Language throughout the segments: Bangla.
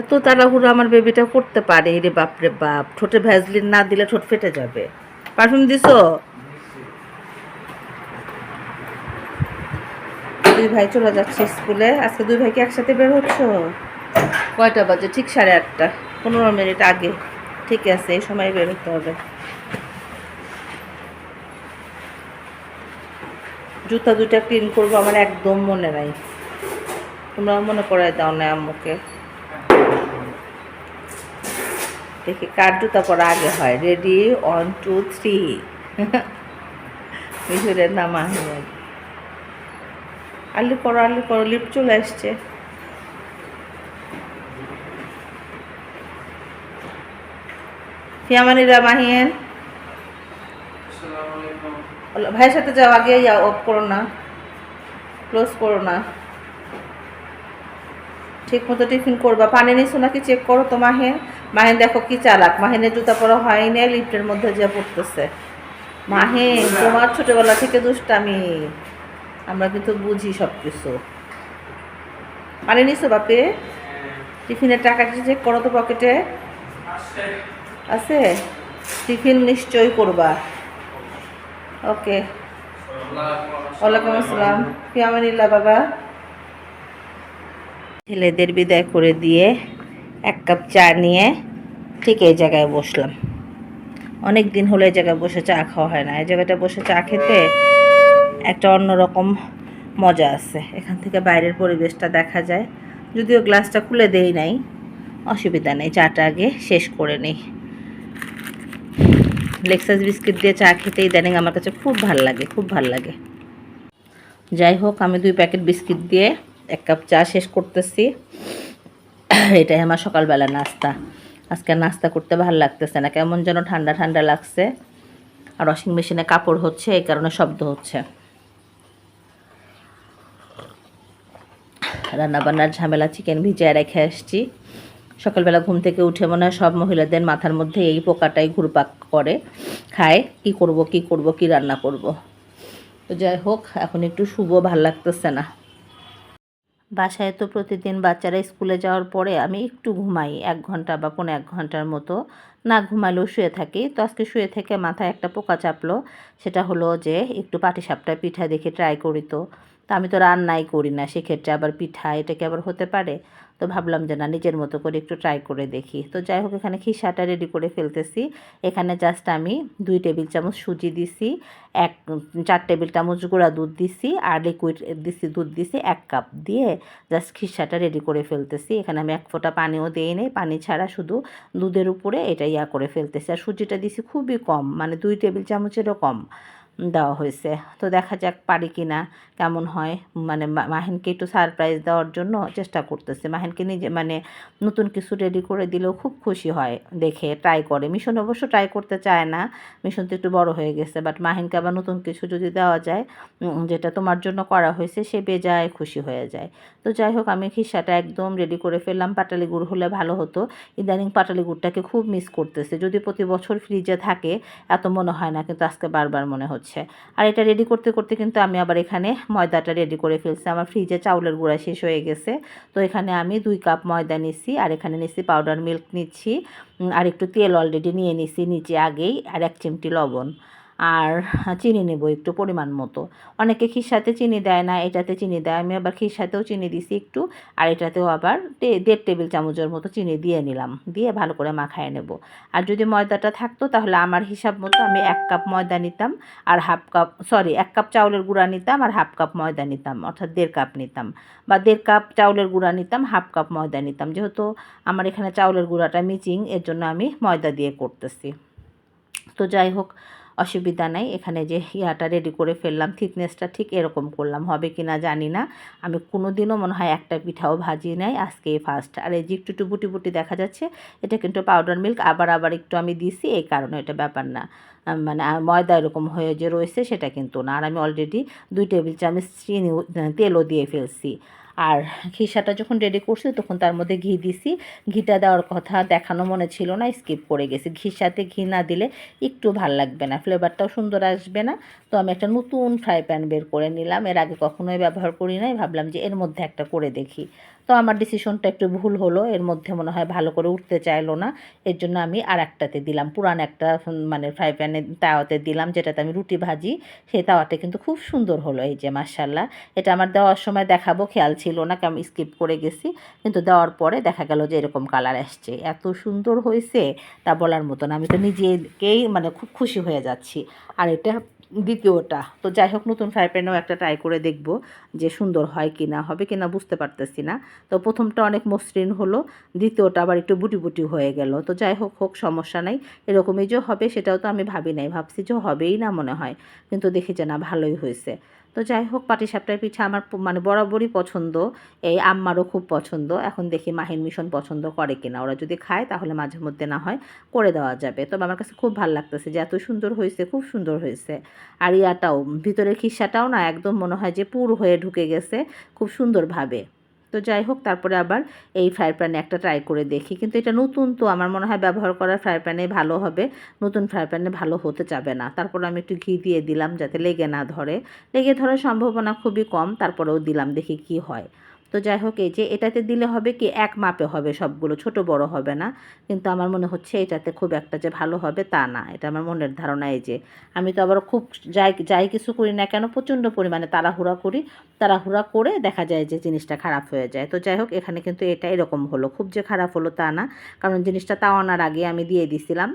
এত তাড়াহুড়ো আমার বেবিটা করতে পারে রে বাপরে বাপ। ঠোঁটে ভ্যাজলিন না দিলে ঠোঁট ফেটে যাবে। পারফিউম দিছো? দুই ভাই চলে যাচ্ছে স্কুলে। আজকে দুই ভাই কি একসাথে বের হচ্ছ? কয়টা বাজে? ঠিক সাড়ে আটটা। পনেরো মিনিট আগে। ঠিক আছে, এই সময় বের হতে হবে। জুতা দুটা ক্লিন করব, আমার একদম মনে নাই। তোমরা মনে করাই দাও না আম্মুকে। দেখি কার জুতা পরা আগে হয়। রেডি ওয়ান টু থ্রি মিশুরের নাম আহমেদ আলু করো আলু করো লিপ চলে আসছে। ফিয়ামানিরা মাহিয়েন। ভাইয়ের সাথে যাও আগে যাও অফ করো না। ক্লোজ করো না। ঠিক মতো টিফিন করবা। পানি নিছো নাকি? চেক করো তো মাহিন মাহিন, দেখো কি চালাক। মাহিনের জুতা পরা হয় হয়নি লিফটের মধ্যে যা পড়তেছে। মাহিন, তোমার ছোটবেলা থেকে দুষ্টামি। আমরা কিন্তু বুঝি সব কিছু পানি নিছো বাপে? টিফিনের টাকাটা চেক করো তো পকেটে। আছে? টিফিন নিশ্চয়ই করবা। ওকে। ওয়ালাইকুম আসসালাম। ফিয়ামানিল্লা বাবা? ছেলেদের বিদায় করে দিয়ে এক কাপ চা নিয়ে ঠিক এই জায়গায় বসলাম। অনেক দিন হলো এই জায়গায় বসে চা খাওয়া হয় না। এই জায়গাটা বসে চা খেতে একটা অন্যরকম মজা আছে। এখান থেকে বাইরের পরিবেশটা দেখা যায়। যদিও গ্লাসটা খুলে দেই নাই। অসুবিধা নেই, চাটা আগে শেষ করে নেই। লেক্সাস বিস্কিট দিয়ে চা খেতে ইদানিং আমার কাছে খুব ভালো লাগে, খুব ভালো লাগে। যাই হোক, আমি দুই প্যাকেট বিস্কিট দিয়ে এক কাপ চা শেষ করতেছি। এটাই আমার সকালবেলা নাস্তা। আজকে নাস্তা করতে ভালো লাগতেছে না। কেমন যেন ঠান্ডা ঠান্ডা লাগছে। আর ওয়াশিং মেশিনে কাপড় হচ্ছে, এই কারণে শব্দ হচ্ছে। রান্নাবান্নার ঝামেলা চিকেন ভিজিয়ে রেখে আসছি। সকালবেলা ঘুম থেকে উঠে মনে হয় সব মহিলাদের মাথার মধ্যে এই পোকাটাই ঘুরপাক করে। খায়, কি করব কি করব, কি রান্না করব। তো যাই হোক, এখন একটু শুভ ভালো লাগতেছে না। বাসায় তো প্রতিদিন বাচ্চারা স্কুলে যাওয়ার পরে আমি একটু ঘুমাই, এক ঘণ্টা বা পনেরো এক ঘণ্টার মতো। না ঘুমালেও শুয়ে থাকি। তো আজকে শুয়ে থেকে মাথায় একটা পোকা চাপলো। সেটা হলো যে একটু পাটিসাপটা পিঠা দেখে ট্রাই করি তো। তা আমি তো রান্নাই করি না। সেক্ষেত্রে আবার পিঠা এটা কি আবার হতে পারে। তো ভাবলাম যে না, নিজের মতো করে একটু ট্রাই করে দেখি। তো যাই হোক, এখানে খিসাটা রেডি করে ফেলতেছি। এখানে জাস্ট আমি দুই টেবিল চামচ সুজি দিছি, এক, চার টেবিল চামচ গুঁড়া দুধ দিছি আর লিকুইড দিছি, দুধ দিছি এক কাপ দিয়ে জাস্ট খিসাটা রেডি করে ফেলতেছি। এখানে আমি এক ফোঁটা পানিও দিই নেই, পানি ছাড়া শুধু দুধের উপরে এটা ইয়া করে ফেলতেছি। আর সুজিটা দিছি খুবই কম মানে দুই টেবিল চামচেরও কম। দেওয়া হয়েছে। তো দেখা যাক পারি কি না, কেমন হয়। মানে মাহিনকে একটু সারপ্রাইজ দেওয়ার জন্য চেষ্টা করতেছে। মাহিনকে নিজে মানে নতুন কিছু রেডি করে দিলেও খুব খুশি হয় দেখে ট্রাই করে। মিশন অবশ্য ট্রাই করতে চায় না। মিশন তো একটু বড় হয়ে গেছে বাট মাহিনকে আবার নতুন কিছু যদি দেওয়া যায় যেটা তোমার জন্য করা হয়েছে, সে বেজায় খুশি হয়ে যায়। তো যাই হোক, আমি খিসাটা একদম রেডি করে ফেললাম। পাটালি গুড় হলে ভালো হতো। ইদানিং পাটালি গুড়টাকে খুব মিস করতেছে। যদি প্রতি বছর ফ্রিজে থাকে, এত মনে হয় না, কিন্তু আজকে বারবার মনে হচ্ছে। আর এটা রেডি করতে করতে কিন্তু আমি আবার এখানে ময়দাটা রেডি করে ফেলছি। আমার ফ্রিজে চাউলের গুঁড়া শেষ হয়ে গেছে। তো এখানে আমি দুই কাপ ময়দা নিচ্ছি আর এখানে নিচ্ছি পাউডার মিল্ক নিচ্ছি। আর একটু তেল অলরেডি নিয়ে নিচ্ছি নিচে আগেই। আর এক চিমটি লবণ। আর চিনি নেব একটু পরিমাণ মতো। অনেকে খিসাতে চিনি দেয় না, এটাতে চিনি দেয়। আমি আবার খিসাতেও চিনি দিছি একটু, আর এটাতেও আবার দেড় টেবিল চামচের মতো চিনি দিয়ে নিলাম। দিয়ে ভালো করে মাখায় নেব। আর যদি ময়দাটা থাকতো, তাহলে আমার হিসাব মতো আমি এক কাপ ময়দা নিতাম, আর হাফ কাপ, সরি, এক কাপ চাউলের গুঁড়া নিতাম, আর হাফ কাপ ময়দা নিতাম, অর্থাৎ দেড় কাপ নিতাম। বা দেড় কাপ চাউলের গুঁড়া নিতাম, হাফ কাপ ময়দা নিতাম। যেহেতু আমার এখানে চাউলের গুঁড়াটা মিচিং, এর জন্য আমি ময়দা দিয়ে করতেছি। তো যাই হোক অসুবিধা নাই। এখানে যে ইয়াটা রেডি করে ফেললাম থিকনেসটা ঠিক এরকম করলাম। হবে কি না জানি না। আমি কোনো দিনও মনে হয় একটা পিঠাও ভাজি নাই। আজকে ফার্স্ট আর এই যে একটু একটু বুটি বুটি দেখা যাচ্ছে, এটা কিন্তু পাউডার মিল্ক আবার আবার একটু আমি দিছি, এই কারণে এটা ব্যাপার না। মানে ময়দা এরকম হয়ে যে রয়েছে সেটা কিন্তু না। আর আমি অলরেডি দুই টেবিল চামচ চিনি তেলও দিয়ে ফেলছি। আর খিসাটা যখন রেডি করছি, তখন তার মধ্যে ঘি দিছি। ঘিটা দেওয়ার কথা দেখানো মনে ছিল না স্কিপ করে গেছি। ঘির সাথে ঘি না দিলে একটু ভালো লাগবে না ফ্লেভারটাও সুন্দর আসবে না। তো আমি একটা নতুন ফ্রাই প্যান বের করে নিলাম। এর আগে কখনোই ব্যবহার করি নাই, ভাবলাম যে এর মধ্যে একটা করে দেখি। তো আমার ডিসিশনটা একটু ভুল হলো, এর মধ্যে মনে হয় ভালো করে উঠতে চাইলো না। এর জন্য আমি আর একটাতে দিলাম, পুরান একটা মানে ফ্রাই প্যানে তাওয়াতে দিলাম, যেটাতে আমি রুটি ভাজি। সেই তাওয়াতে কিন্তু খুব সুন্দর হলো, এই যে মার্শাল্লাহ এটা আমার দেওয়ার সময় দেখাবো, খেয়াল না, আমি স্কিপ করে গেছি। কিন্তু দেওয়ার পরে দেখা গেল যে এরকম কালার আসছে। এত সুন্দর হয়েছে তা বলার মতন আমি তো নিজেকেই মানে খুব খুশি হয়ে যাচ্ছি। আর এটা দ্বিতীয়টা। তো যাই হোক, নতুন ফ্রাই প্যানেও একটা ট্রাই করে দেখব যে সুন্দর হয় কি না হবে কি না বুঝতে পারতেছি না। তো প্রথমটা অনেক মসৃণ হলো, দ্বিতীয়টা আবার একটু বুটি বুটি হয়ে গেল। তো যাই হোক হোক, সমস্যা নাই। এরকমই যে হবে সেটাও তো আমি ভাবি নাই। ভাবছি যে হবেই না মনে হয়। কিন্তু দেখি যে না, ভালোই হয়েছে। তো যাই হোক পাটিসাপটার পিঠা আমার মানে বরাবরই পছন্দ। এই আম্মারও খুব পছন্দ। এখন দেখি মাহিন মিশন পছন্দ করে কিনা। ওরা যদি খায় তাহলে মাঝে মধ্যে না হয় করে দেওয়া যাবে। তবে আমার কাছে খুব ভালো লাগতেছে যে এত সুন্দর হয়েছে, খুব সুন্দর হয়েছে। আর ইয়াটাও, ভিতরের খিসাটাও না একদম মনে হয় যে পুর হয়ে ঢুকে গেছে, খুব সুন্দরভাবে। তো যাই হোক, তারপরে আবার এই ফ্রাই প্যানে একটা ট্রাই করে দেখি। কিন্তু এটা নতুন তো, আমার মনে হয় ব্যবহার করার ফ্রাই প্যানে ভালো হবে। নতুন ফ্রাই প্যানে ভালো হতে যাবে না। তারপর আমি একটু ঘি দিয়ে দিলাম যাতে লেগে না ধরে। লেগে ধরার সম্ভাবনা খুবই কম, তারপরেও দিলাম দেখি কি হয়। তো যাই হোক এই যে এটাতে দিলে হবে কি, এক মাপে হবে সবগুলো, ছোট বড় হবে না। কিন্তু আমার মনে হচ্ছে এটাতে খুব একটা যে ভালো হবে তা না। এটা আমার মনের ধারণা এই যে। আমি তো আবার খুব যাই যাই কিছু করি না কেন, প্রচণ্ড পরিমাণে তাড়াহুড়া করি। তাড়াহুড়া করে দেখা যায় যে জিনিসটা খারাপ হয়ে যায়। তো যাই হোক এখানে কিন্তু এটা এরকম হলো। খুব যে খারাপ হলো তা না। কারণ জিনিসটা তাওয়ানোর আগে আমি দিয়ে দিছিলাম।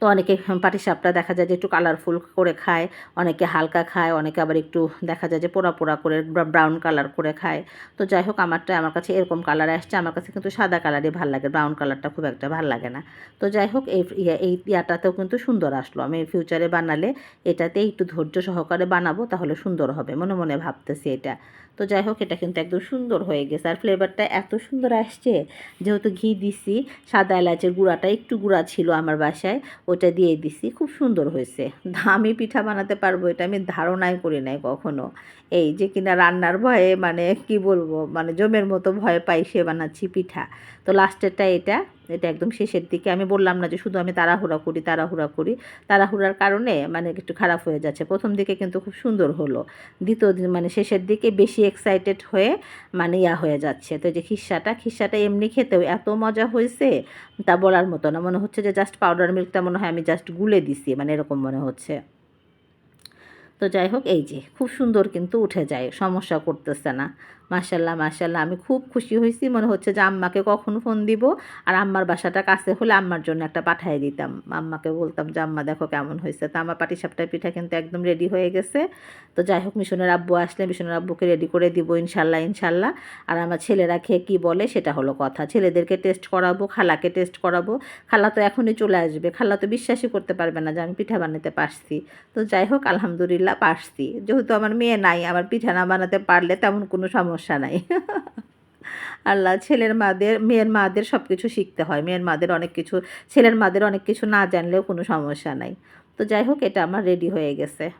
তো অনেকে পাটিসাপটা দেখা যায় যে একটু কালারফুল করে খায়, অনেকে হালকা খায়, অনেকে আবার একটু দেখা যায় যে পোড়া পোড়া করে ব্রাউন কালার করে খায়। তো যাই হোক, আমারটা, আমার কাছে এরকম কালার আসছে, আমার কাছে কিন্তু সাদা কালারই ভালো লাগে ব্রাউন কালারটা খুব একটা ভালো লাগে না। তো যাই হোক, এই এই ইয়াটাতেও কিন্তু সুন্দর আসলো। আমি ফিউচারে বানালে এটাতে একটু ধৈর্য সহকারে বানাবো, তাহলে সুন্দর হবে, মনে মনে ভাবতেছি এটা। তো যাই হোক, এটা কিন্তু একদম সুন্দর হয়ে গেছে। আর ফ্লেভারটা এত সুন্দর আসছে, যেহেতু ঘি দিছি, সাদা এলাচের গুঁড়াটা একটু গুঁড়া ছিল আমার বাসায় ওটা দিয়ে দিছি। খুব সুন্দর হয়েছে। দামি পিঠা বানাতে পারব এটা আমি ধারণাই করি নাই কখনো। এই যে কিনা রান্নার ভয়ে মানে কি বলব মানে জমের মতো ভয় পাই সে বানাচ্ছি পিঠা। তো লাস্টেরটা এটা এটা একদম শেষের দিকে। আমি বললাম না যে শুধু আমি তাড়াহুড়া করি তাড়াহুড়া করি। তাড়াহুড়ার কারণে মানে একটু খারাপ হয়ে যাচ্ছে। প্রথম দিকে কিন্তু খুব সুন্দর হলো। দ্বিতীয় দিন মানে শেষের দিকে বেশি এক্সাইটেড হয়ে মানে ইয়া হয়ে যাচ্ছে। তো যে খিসাটা খিসাটা এমনি খেতেও এত মজা হয়েছে, তা বলার মতো না। মনে হচ্ছে যে জাস্ট পাউডার মিল্কটা মনে হয় আমি জাস্ট গুলে দিছি মানে এরকম মনে হচ্ছে। তো যাই হোক এই যে খুব সুন্দর কিন্তু উঠে যায় সমস্যা করতেছে না। মাশাল্লাহ মাশাল্লাহ আমি খুব খুশি হয়েছি, মনে হচ্ছে যে আম্মাকে কখন ফোন দিব। আর আম্মার বাসাটা কাছে হলে আম্মার জন্য একটা পাঠিয়ে দিতাম। আম্মাকে বলতাম যে, আম্মা, দেখো কেমন হয়েছে। তো আমার পাটিসাপটার পিঠা কিন্তু একদম রেডি হয়ে গেছে। তো যাই হোক, মিশনের আব্বু আসলে মিশনের আব্বুকে রেডি করে দিব ইনশাল্লাহ ইনশাল্লাহ আর আমার ছেলেরা খেয়ে কী বলে, সেটা হলো কথা। ছেলেদেরকে টেস্ট করাবো, খালাকে টেস্ট করাবো। খালা তো এখনই চলে আসবে। খালা তো বিশ্বাসই করতে পারবে না যে, আমি পিঠা বানাতে পারছি। তো যাই হোক, আলহামদুলিল্লাহ, পারছি। যেহেতু আমার মেয়ে নাই, আমার পিঠা না বানাতে পারলে তেমন কোনো সমস্যা নাই। আল্লাহ ছেলের মাদের, মেয়ের মাদের সব কিছু শিখতে হয়। মেয়ের মাদের অনেক কিছু, ছেলের মাদের অনেক কিছু না জানলেও কোনো সমস্যা নাই। তো যাই হোক, এটা আমার রেডি হয়ে গেছে।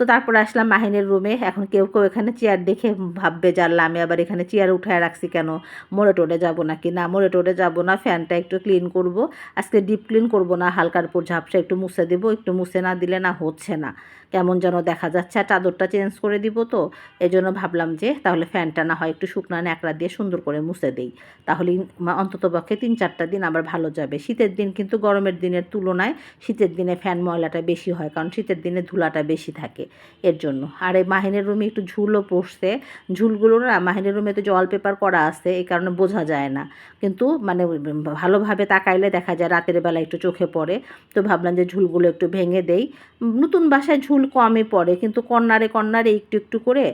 তো তারপর আসলাম মাহিনের রুমে এখন কেউ কেউ এখানে চেয়ার দেখে ভাববে আল্লাহ, আমি আবার এখানে চেয়ার উঠায় রাখছি কেন? মোড়ে টোড়ে যাব নাকি? না মোড়ে টোড়ে যাব না। ফ্যানটা একটু ক্লিন করব। আজকে ডিপ ক্লিন করব না। হালকার উপর ঝাপসা একটু মুছে দেবো। একটু মুছে না দিলে না হচ্ছে না। কেমন যেন দেখা যাচ্ছে। আর চাদরটা চেঞ্জ করে দিব তো এই জন্য ভাবলাম যে তাহলে ফ্যানটা না হয় একটু শুকনো ন্যাকড়া দিয়ে সুন্দর করে মুছে দেই। তাহলে অন্তত পক্ষে তিন চারটা দিন আবার ভালো যাবে। শীতের দিন কিন্তু গরমের দিনের তুলনায় শীতের দিনে ফ্যান ময়লাটা বেশি হয়, কারণ শীতের দিনে ধুলাটা বেশি থাকে এর জন্য। আর এই মাহিনের রুমে একটু ঝুলও পড়ছে। ঝুলগুলো না মাহিনের রুমে তো জল পেপার করা আছে, এই কারণে বোঝা যায় না। কিন্তু মানে ভালোভাবে তাকাইলে দেখা যায় রাতের বেলা একটু চোখে পড়ে। তো ভাবলাম যে ঝুলগুলো একটু ভেঙে দেই। নতুন বাসায় ঝুল কমই পড়ে, কিন্তু কর্নারে কর্নারে একটু একটু করে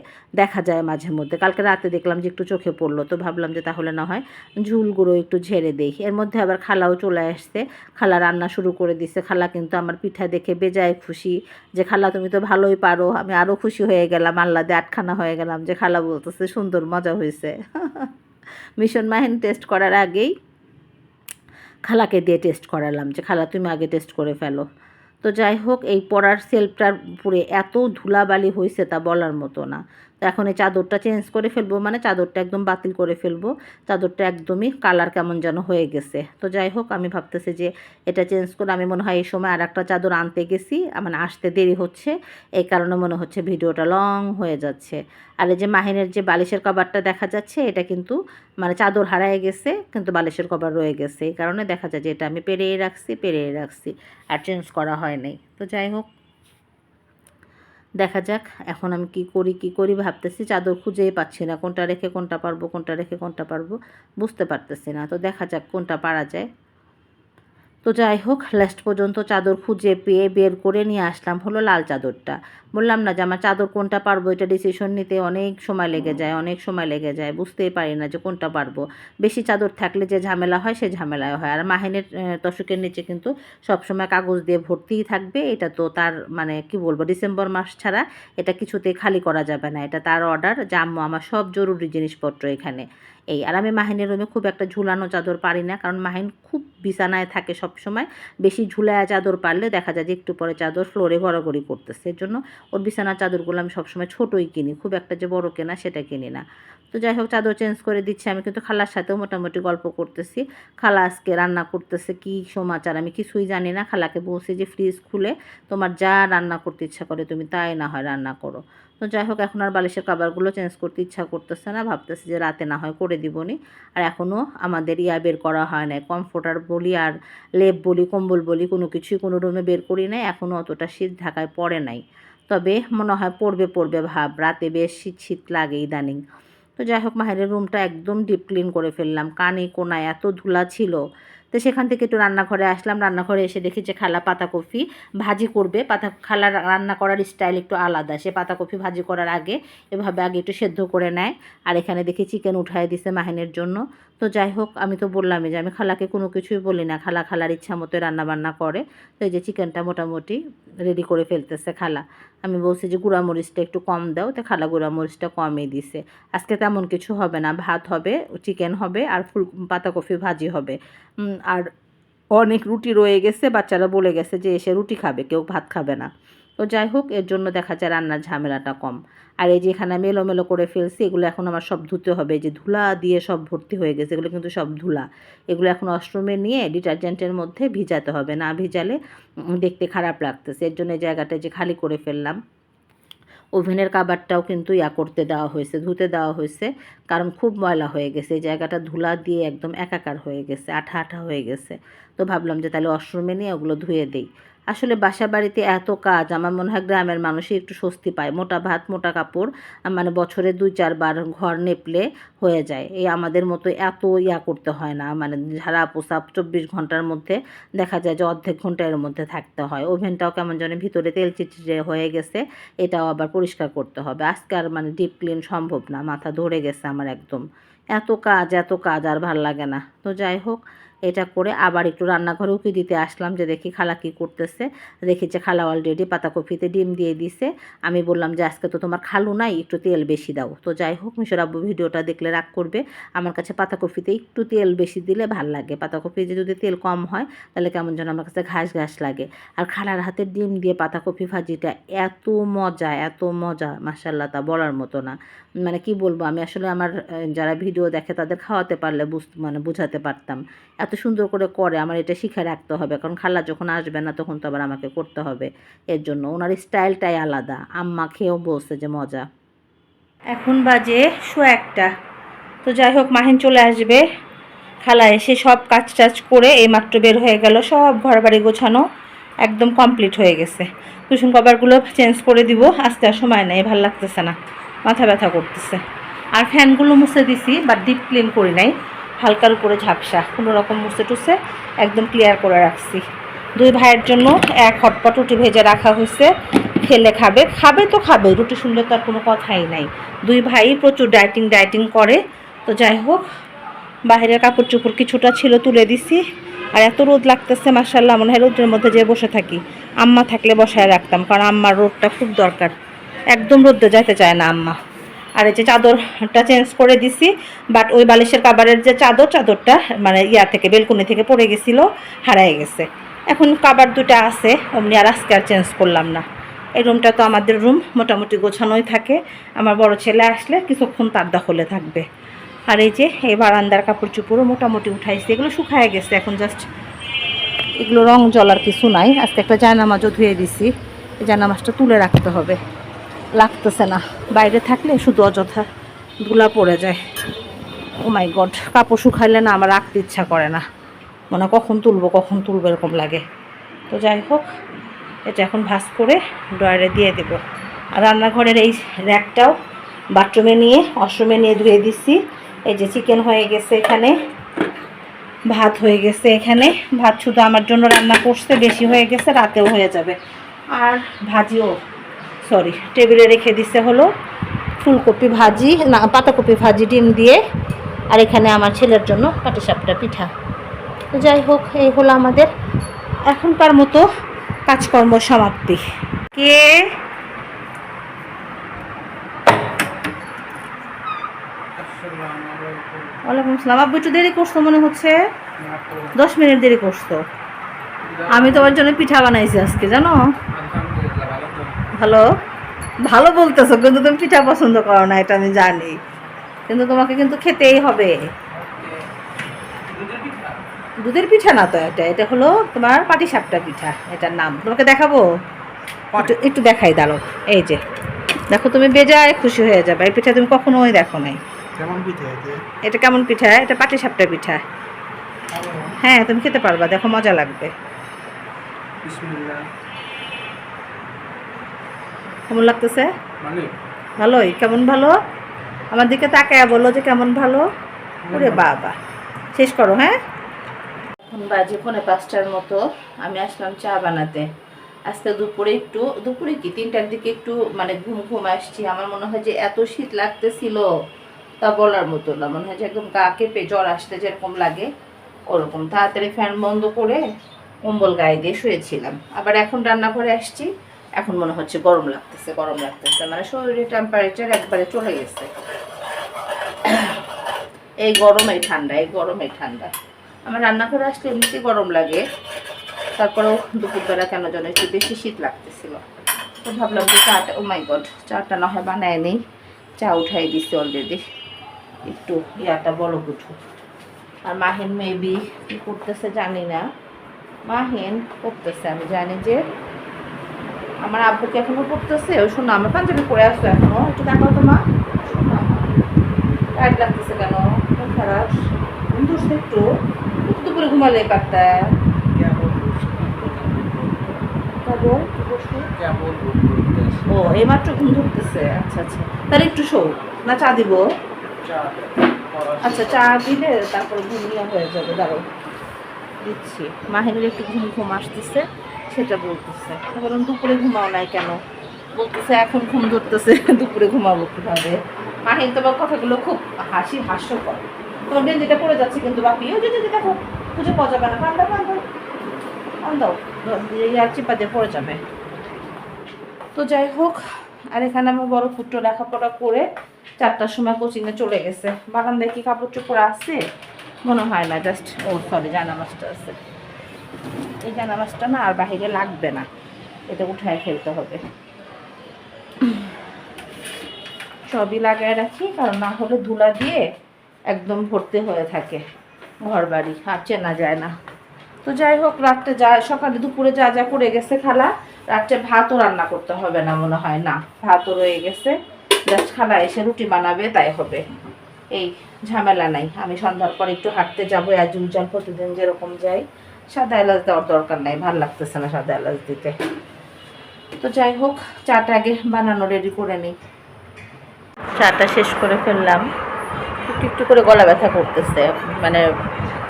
দেখা যায় মাঝে মধ্যে। কালকে রাতে দেখলাম যে একটু চোখে পড়ল, তো ভাবলাম যে তাহলে না হয় ঝুলগুলো একটু ঝেড়ে দেই। এর মধ্যে আবার খালাও চলে আসছে। খালা রান্না শুরু করে দিছে। খালা কিন্তু আমার পিঠা দেখে বেজায় খুশি যে, খালা, তুমি তো ভালোই পারো। আমি আরও খুশি হয়ে গেলাম। আল্লাদে আটখানা হয়ে গেলাম যে, খালা বলতেছে, সুন্দর, মজা হয়েছে মিশন মাহিন টেস্ট করার আগেই খালাকে দিয়ে টেস্ট করালাম যে, খালা, তুমি আগে টেস্ট করে ফেলো। তো যাই হোক এই পড়ার সেলফটার উপরে এত ধুলাবালি হয়েছে তা বলার মতো না। তো এখন এই চাদরটা চেঞ্জ করে ফেলব মানে চাদরটা একদম বাতিল করে ফেলব। চাদরটা একদমই কালার কেমন যেন হয়ে গেছে। তো যাই হোক, আমি ভাবতেছি যে এটা চেঞ্জ করে আমি মনে হয় এই সময় আর একটা চাদর আনতে গেছি মানে আসতে দেরি হচ্ছে, এই কারণে মনে হচ্ছে ভিডিওটা লং হয়ে যাচ্ছে। আর এই যে মাহিনের যে বালিশের কভারটা দেখা যাচ্ছে, এটা কিন্তু মানে চাদর হারায় গেছে, কিন্তু বালিশের কভার রয়ে গেছে। এই কারণে দেখা যায় যে এটা আমি পেরিয়ে রাখছি পেরিয়ে রাখছি, আর চেঞ্জ করা হয় নাই। তো যাই হোক দেখা যাক এখন আমি কি করি কি করি ভাবতেছি। চাদর খুঁজেই পাচ্ছি না, কোনটা রেখে কোনটা পারব, কোনটা রেখে কোনটা পারব, বুঝতে পারতেছি না। তো দেখা যাক কোনটা পারা যায়। তো যাই হোক লাস্ট পর্যন্ত চাদর খুঁজে পেয়ে বের করে নিয়ে আসলাম হলো লাল চাদরটা। বললাম না যে আমার চাদর কোনটা পারব এটা ডিসিশন নিতে অনেক সময় লেগে যায় অনেক সময় লেগে যায় বুঝতেই পারি না যে কোনটা পারব। বেশি চাদর থাকলে যে ঝামেলা হয় সে ঝামেলায় হয়। আর মাহিনের আহ, তশকের নিচে কিন্তু সবসময় কাগজ দিয়ে ভর্তিই থাকবে এটা তো তার মানে কি বলব ডিসেম্বর মাস ছাড়া এটা কিছুতেই খালি করা যাবে না। এটা তার অর্ডার যে আম্মু আমার সব জরুরি জিনিসপত্র এখানে। এই। আর আমি মাহিনের রুমে খুব একটা ঝুলানো চাদর পারি না, কারণ মাহিন খুব বিছানায় থাকে সব সময় বেশি ঝুলায়া চাদর পারলে দেখা যায় যে একটু পরে চাদর ফ্লোরে গড়াগড়ি করতেছে। এর জন্য ওর বিছানার চাদরগুলো আমি সবসময় ছোটোই কিনি, খুব একটা যে বড় কেনা সেটা কিনি না। তো যাই হোক, চাদর চেঞ্জ করে দিচ্ছি। আমি কিন্তু খালার সাথেও মোটামুটি গল্প করতেছি। খালা আজকে রান্না করতেছে কি সমাচার আমি কিছুই জানি না। খালাকে বলছি যে, ফ্রিজ খুলে, তোমার যা রান্না করতে ইচ্ছা করে তুমি তাই না হয় রান্না করো। তো যাই হোক, এখন আর বালিশের কাবারগুলো চেঞ্জ করতে ইচ্ছা করতেছে না, ভাবতেছি যে রাতে না হয় করে দিবনি। আর এখনও আমাদের ইয়া বের করা হয় নাই কমফোর্টার বলি আর লেপ বলি, কম্বল বলি, কোনো কিছুই কোনো রুমে বের করি নাই এখনও অতটা শীত ঢাকায় পড়ে নাই। তবে মনে হয় পড়বে পড়বে ভাব, রাতে বেশ শীত শীত লাগে ইদানিং। তো যাই হোক, মাহেরের রুমটা একদম ডিপ ক্লিন করে ফেললাম, কানে কোনায় এত ধুলা ছিল তো সেখান থেকে একটু রান্নাঘরে আসলাম। রান্নাঘরে এসে দেখি যে খালা পাতাকপি ভাজি করবে। পাতা খালা রান্না করার স্টাইল একটু আলাদা। সে পাতাকপি ভাজি করার আগে এভাবে আগে একটু সেদ্ধ করে নেয়। আর এখানে দেখি চিকেন উঠায় দিছে মাহিনের জন্য। তো যাই হোক, আমি তো বললামই যে আমি খালাকে কোনো কিছুই বলি না। খালা খালার ইচ্ছা মতো রান্নাবান্না করে। তো এই যে চিকেনটা মোটামুটি রেডি করে ফেলতেছে খালা। আমি বলছি যে গুঁড়া মরিচটা একটু কম দাও। তো খালা গুঁড়া মরিচটা কমই দিছে। আজকে তেমন কিছু হবে না। ভাত হবে চিকেন হবে, আর ফুল পাতাকপি ভাজি হবে। আর অনেক রুটি রয়ে গেছে। বাচ্চারা বলে গেছে যে এসে রুটি খাবে, কেউ ভাত খাবে না। তো যাই হোক, এর জন্য দেখা যায় রান্নার ঝামেলাটা কম। আর এই যে এখানে আমি এলোমেলো করে ফেলছি, এগুলো এখন আমার সব ধুতে হবে। যে ধুলা দিয়ে সব ভর্তি হয়ে গেছে, এগুলো কিন্তু সব ধুলা। এগুলো এখন অষ্টমে নিয়ে ডিটারজেন্টের মধ্যে ভিজাতে হবে। না ভিজালে দেখতে খারাপ লাগতেছে। এর জন্য এই জায়গাটা যে খালি করে ফেললাম। ওভেনের কাবারটাও কিন্তু ইয়া করতে দেওয়া হয়েছে, ধুতে দেওয়া হয়েছে। কারণ খুব ময়লা হয়ে গেছে। এই জায়গাটা ধুলা দিয়ে একদম একাকার হয়ে গেছে, আঠা আঠা হয়ে গেছে। তো ভাবলাম যে তাহলে অশ্রমে নিয়ে ওগুলো ধুয়ে দিই। আসলে বাসা বাড়িতে এত কাজ, আমার মনে হয় গ্রামের মানুষই একটু স্বস্তি পায়। মোটা ভাত, মোটা কাপড় মানে বছরে দুই, চারবার ঘর নেপলে হয়ে যায়। এই আমাদের মতো এত ইয়া করতে হয় না। মানে ঝাড়া পোষা চব্বিশ ঘণ্টার মধ্যে দেখা যায় যে অর্ধেক ঘণ্টা এর মধ্যে থাকতে হয়। ওভেনটাও কেমন যেন ভিতরে তেল চিটচিটে হয়ে গেছে, এটাও আবার পরিষ্কার করতে হবে। আজকে আর মানে ডিপ ক্লিন সম্ভব না, মাথা ধরে গেছে আমার একদম। এত কাজ এত কাজ আর ভালো লাগে না। তো যাই হোক এটা করে আবার একটু রান্নাঘরে উকি দিতে আসলাম যে দেখি খালা কী করতেছে। দেখি যে খালা অলরেডি পাতাকপিতে ডিম দিয়ে দিছে। আমি বললাম যে আজকে তো তোমার খালু নাই, একটু তেল বেশি দাও। তো যাই হোক, মিশর আব্বু ভিডিওটা দেখলে রাগ করবে। আমার কাছে পাতাকপিতে একটু তেল বেশি দিলে ভালো লাগে। পাতাকপিতে যদি তেল কম হয়, তাহলে কেমন যেন আমার কাছে ঘাস ঘাস লাগে। আর খালার হাতে ডিম দিয়ে পাতাকপি ভাজিটা এত মজা এত মজা মাসাল্লাহ তা বলার মতো না। মানে কি বলব, আমি আসলে আমার যারা ভিডিও দেখে তাদের খাওয়াতে পারলে বুঝ মানে বুঝাতে পারতাম। এত সুন্দর করে করে আমার এটা শিখে রাখতে হবে, কারণ খালা যখন আসবে না তখন তো আবার আমাকে করতে হবে। এর জন্য ওনার স্টাইলটাই আলাদা, আম্মা খেয়েও বলছে যে মজা। এখন বাজে শো একটা। তো যাই হোক, মাহিন চলে আসবে। খালা এসে সব কাজ টাজ করে এইমাত্র বের হয়ে গেল, সব ঘর বাড়ি গোছানো একদম কমপ্লিট হয়ে গেছে। কুসুম কভারগুলো চেঞ্জ করে দিব আসতে আর সময় নেই, ভালো লাগতেছে না। মাথা ব্যথা করতেছে। আর ফ্যানগুলো মুছে দিছি বা ডিপ ক্লিন করি নাই। হালকার উপরে ঝাপসা, কোনো রকম মুছে টুছে একদম ক্লিয়ার করে রাখছি। দুই ভাইয়ের জন্য এক হটপট রুটি ভেজে রাখা হয়েছে। খেলে খাবে খাবে তো খাবে, রুটি শুনলে তো আর কোনো কথাই নাই। দুই ভাই প্রচুর ডায়েটিং ডায়েটিং করে। তো যাই হোক, বাইরের কাপড় চোপড় কিছুটা ছিল, তুলে দিছি। আর এত রোদ লাগতেছে মাসাল্লাহ মনে হয় রোদের মধ্যে যেয়ে বসে থাকি। আম্মা থাকলে বসায় রাখতাম, কারণ আম্মার রোদটা খুব দরকার। একদম রোদে যাইতে চায় না আম্মা। আর এই যে চাদরটা চেঞ্জ করে দিছি বাট ওই বালিশের কাবারের যে চাদর, চাদরটা মানে ইয়া থেকে, বেলকুনি থেকে পড়ে গেছিল, হারায় গেছে। এখন কাবার দুটা আছে, অমনি আর আজকে আর চেঞ্জ করলাম না। এই রুমটা তো আমাদের রুম মোটামুটি গোছানোই থাকে। আমার বড় ছেলে আসলে কিছুক্ষণ তার দখলে থাকবে। আর এই যে এই বারান্দার কাপড় চুপড়ও মোটামুটি উঠাইছে, এগুলো শুকায় গেছে, এখন জাস্ট এগুলো রং জলার কিছু নাই। আজকে একটা জায়নামাজও ধুয়ে দিছি জায়নামাজটা তুলে রাখতে হবে। লাগতেছে না। বাইরে থাকলে শুধু অযথা ধুলা পড়ে যায়। ও মাই গড কাপড় শুকাইলে না আমার রাখতে ইচ্ছা করে না। মনে কখন তুলবো কখন তুলবো এরকম লাগে। তো যাই হোক এটা এখন ভাজ করে ড্রয়ারে দিয়ে দেব। আর রান্নাঘরের এই র্যাকটাও বাথরুমে নিয়ে, ওয়াশরুমে নিয়ে ধুয়ে দিচ্ছি। এই যে চিকেন হয়ে গেছে এখানে, ভাত হয়ে গেছে এখানে। ভাত শুধু আমার জন্য রান্না করছে, বেশি হয়ে গেছে, রাতেও হয়ে যাবে। আর ভাজিও সরি টেবিলে রেখে দিছে হলো ফুলকপি ভাজি, না, পাতাকপি ভাজি, ডিম দিয়ে। আর এখানে আমার ছেলের জন্য পাটিসাপটা পিঠা। যাই হোক, এই হলো আমাদের এখনকার মতো কাজকর্ম সমাপ্তি। কে? ওয়ালাইকুম আসসালাম। আব্বু, একটু দেরি করছ মনে হচ্ছে? দশ মিনিট দেরি করছ। আমি তোমার জন্য পিঠা বানাইছি আজকে, জানো? ভালো ভালো বলতেছো কিন্তু তুমি পিঠা পছন্দ করো না এটা আমি জানি। কিন্তু তোমাকে কিন্তু খেতেই হবে। দুধের পিঠা না তো এটা এটা হলো তোমার পাটিসাপটা পিঠা এটার নাম। তোমাকে দেখাবো? একটু দেখাই দাঁড়ো এই যে দেখো তুমি বেজায় খুশি হয়ে যাবে এই পিঠা তুমি কখনোই দেখো নাই। কেমন পিঠে এতে এটা কেমন পিঠা? এটা পাটিসাপটা পিঠা। হ্যাঁ তুমি খেতে পারবা দেখো মজা লাগবে। বিসমিল্লাহ। কেমন লাগতেছে? মানে ভালোই? কেমন ভালো? আমার দিকে তাকায় বলো যে কেমন ভালো। ওরে বাবা। শেষ করো হ্যাঁ? এখন বাজে পৌনে পাঁচটার মতো। আমি আসলাম চা বানাতে। আজকে দুপুরে একটু দুপুরে কি? তিনটার দিকে একটু মানে ঘুম ঘুম আসছি। আমার মনে হয় যে এত শীত লাগতেছিল তা বলার মতো না। মনে হয় যে একদম গা কেঁপে জ্বর আসতে যেরকম লাগে ওরকম। তাড়াতাড়ি ফ্যান বন্ধ করে কম্বল গায়ে দিয়ে শুয়েছিলাম। আবার এখন রান্নাঘরে আসছি। এখন মনে হচ্ছে গরম লাগতেছে গরম লাগতেছে। মানে শরীরের টেম্পারেচার একবারে চলে গেছে। এই গরম এই ঠান্ডা, এই গরম এই ঠান্ডা। আমার রান্নাঘরে আসলে এমনিতেই গরম লাগে। তারপরেও দুপুরবেলা কেন যেন একটু বেশি শীত লাগতেছিল। তো ভাবলাম যে চাটা ও মাই গড চাটা না হয় বানায় নেই। চা উঠাই দিছি অলরেডি একটু ইয়াটা বড় উঠু আর মাহিন মেবি কী করতেছে জানি না। মাহিন করতেছে, আমি জানি যে আমার আব্বুকে এখনও পড়তেছে ওই শোনো আমার পাঞ্জাবি পরে আসছো এখনও। একটু দেখাও তো মা। টাইট লাগতেছে কেন? খারাপ। ঘুম একটু। একটু দুপুরে ঘুমালে পারতা ও এইমাত্র ঘুম ধরতেছে। আচ্ছা আচ্ছা। তাহলে একটু শো। না, চা দিব? আচ্ছা চা দিলে তারপরে ঘুমিয়ে হয়ে যাবে। দাঁড়ো দিচ্ছি। মাহিনের একটু ঘুম ঘুম আসতেছে। সেটা বলতেছে। কারণ দুপুরে ঘুমাও নাই কেন? বলতেছে, এখন ঘুম ধরতেছে, দুপুরে ঘুমাবো কীভাবে? মাহিন তোমার কথাগুলো খুব হাসি হাস্যকর। তোমার গেঞ্জিটা পড়ে যাচ্ছে কিন্তু বাপি ওই যে যে দেখো, খুঁজে পাওয়া যাবে না কান্দা কান্দা কান্দাও আর চিপা দিয়ে পড়ে যাবে। তো যাই হোক, আর এখানে আমার বড় ফুটো লেখাপড়া করে চারটার সময় কোচিংয়ে চলে গেছে। বারান্দায় কি কাপড় চোপড় আছে? মনে হয় না জাস্ট ও সরি জানামাজটা আছে। এই জানামাজটা না আর বাহিরে লাগবে না। এটা উঠায় ফেলতে হবে। সবই লাগায় রাখি, কারণ না হলে ধুলা দিয়ে একদম ভর্তি হয়ে থাকে ঘর বাড়ি আর চেনা যায় না। তো যাই হোক, রাত্রে যা, সকালে দুপুরে যা যা করে গেছে খালা, রাত্রে ভাতও রান্না করতে হবে না মনে হয়, না। ভাতও রয়ে গেছে, জাস্ট খালা এসে রুটি বানাবে, তাই হবে। এই ঝামেলা নাই, আমি সন্ধ্যার পর একটু হাঁটতে যাব অ্যাজ ইউজুয়াল প্রতিদিন যেরকম যাই। সাদা এলাচ দেওয়ার দরকার নাই, ভালো লাগতেছে না সাদা এলাচ দিতে। তো যাই হোক, চাটা আগে বানানো রেডি করে নিই। চাটা শেষ করে ফেললাম। একটু একটু করে গলা ব্যথা করতেছে মানে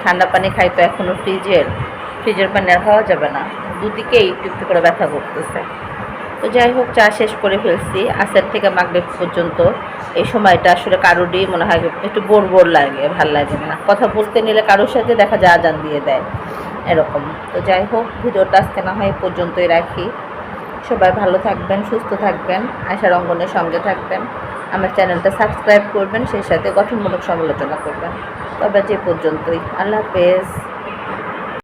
ঠান্ডা পানি খাই তো এখনও ফ্রিজের। ফ্রিজের পানি আর খাওয়া যাবে না। দুদিকেই একটু একটু করে ব্যথা করতেছে। তো যাই হোক, চা শেষ করে ফেলছি। আসের থেকে মাগরেব পর্যন্ত এই সময়টা আসলে কারোরই মনে হয় একটু বোর বোর লাগে, ভালো লাগে না। কথা বলতে নিলে কারোর সাথে দেখা যায়, আজান দিয়ে দেয়। এরকম। তো যাই হোক, ভিডিওটা আজকে না হয় পর্যন্তই রাখি। সবাই ভালো থাকবেন, সুস্থ থাকবেন আশার অঙ্গনের সঙ্গে থাকবেন। আমার চ্যানেলটা সাবস্ক্রাইব করবেন, সেই সাথে গঠনমূলক সমালোচনা করবেন। তবে যে পর্যন্তই। আল্লাহ হাফেজ।